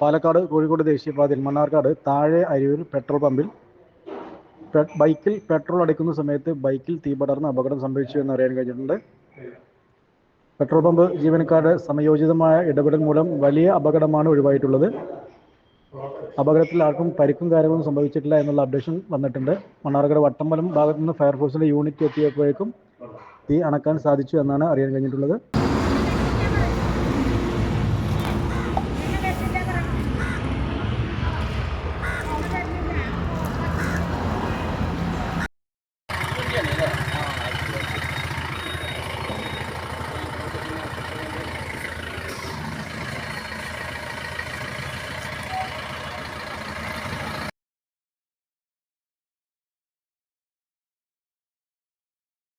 പാലക്കാട് കോഴിക്കോട് ദേശീയപാതയിൽ മണ്ണാർക്കാട് താഴെ അരിയൂർ പെട്രോൾ പമ്പിൽ ബൈക്കിൽ പെട്രോൾ അടിക്കുന്ന സമയത്ത് ബൈക്കിൽ തീപടർന്ന് അപകടം സംഭവിച്ചു എന്ന് അറിയാൻ കഴിഞ്ഞിട്ടുണ്ട്. പെട്രോൾ പമ്പ് ജീവനക്കാരുടെ സമയോചിതമായ ഇടപെടൽ മൂലം വലിയ അപകടമാണ് ഒഴിവായിട്ടുള്ളത്. അപകടത്തിൽ ആർക്കും പരിക്കും കാര്യങ്ങളൊന്നും സംഭവിച്ചിട്ടില്ല എന്നുള്ള അപ്ഡേഷൻ വന്നിട്ടുണ്ട്. മണ്ണാർക്കാട് വട്ടമ്പലം ഭാഗത്തു നിന്ന് ഫയർഫോഴ്സിന്റെ യൂണിറ്റ് എത്തിയപ്പോഴേക്കും തീ അണക്കാൻ സാധിച്ചു എന്നാണ് അറിയാൻ കഴിഞ്ഞിട്ടുള്ളത്.